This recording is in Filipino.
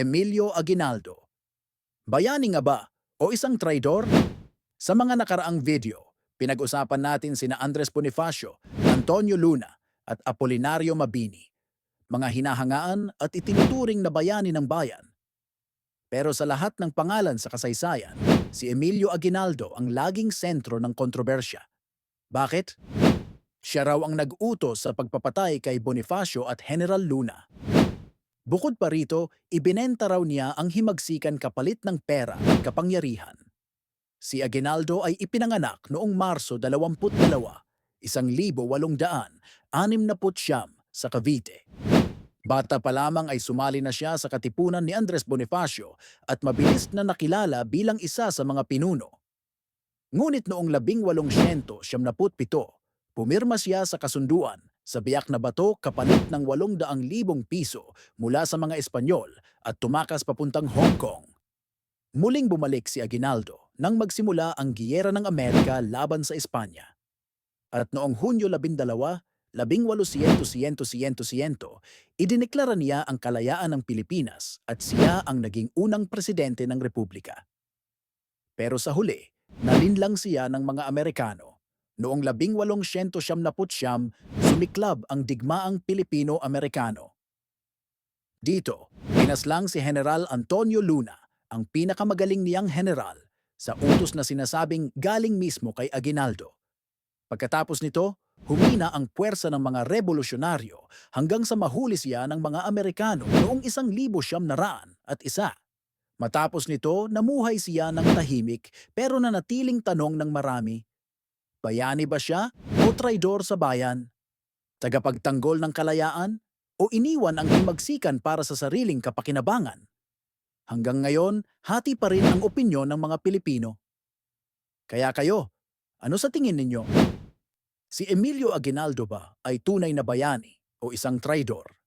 Emilio Aguinaldo. Bayani nga ba o isang traidor? Sa mga nakaraang video, pinag-usapan natin sina Andres Bonifacio, Antonio Luna at Apolinario Mabini, mga hinahangaan at itinuturing na bayani ng bayan. Pero sa lahat ng pangalan sa kasaysayan, si Emilio Aguinaldo ang laging sentro ng kontrobersya. Bakit? Siya raw ang nag-utos sa pagpapatay kay Bonifacio at General Luna. Bukod pa rito, ibinenta raw niya ang himagsikan kapalit ng pera at kapangyarihan. Si Aguinaldo ay ipinanganak noong Marso 22, 1869 sa Cavite. Bata pa lamang ay sumali na siya sa katipunan ni Andres Bonifacio at mabilis na nakilala bilang isa sa mga pinuno. Ngunit noong 1877, pumirma siya sa kasunduan sa biyak na bato kapalit ng 800,000 piso mula sa mga Espanyol at tumakas papuntang Hong Kong. Muling bumalik si Aguinaldo nang magsimula ang giyera ng Amerika laban sa Espanya. At noong Hunyo 12, 1800-100-100, idineklara niya ang kalayaan ng Pilipinas at siya ang naging unang presidente ng Republika. Pero sa huli, nalinlang siya ng mga Amerikano. Noong 1879, sumiklab ang digmaang Pilipino-Amerikano. Dito, pinaslang si General Antonio Luna, ang pinakamagaling niyang general, sa utos na sinasabing galing mismo kay Aguinaldo. Pagkatapos nito, humina ang puwersa ng mga revolusyonaryo hanggang sa mahuli siya ng mga Amerikano noong isang libo siyam na raan at isa. Matapos nito, namuhay siya ng tahimik pero nanatiling tanong ng marami, bayani ba siya o traidor sa bayan? Tagapagtanggol ng kalayaan o iniwan ang himagsikan para sa sariling kapakinabangan? Hanggang ngayon, hati pa rin ang opinyon ng mga Pilipino. Kaya kayo, ano sa tingin ninyo? Si Emilio Aguinaldo ba ay tunay na bayani o isang traidor?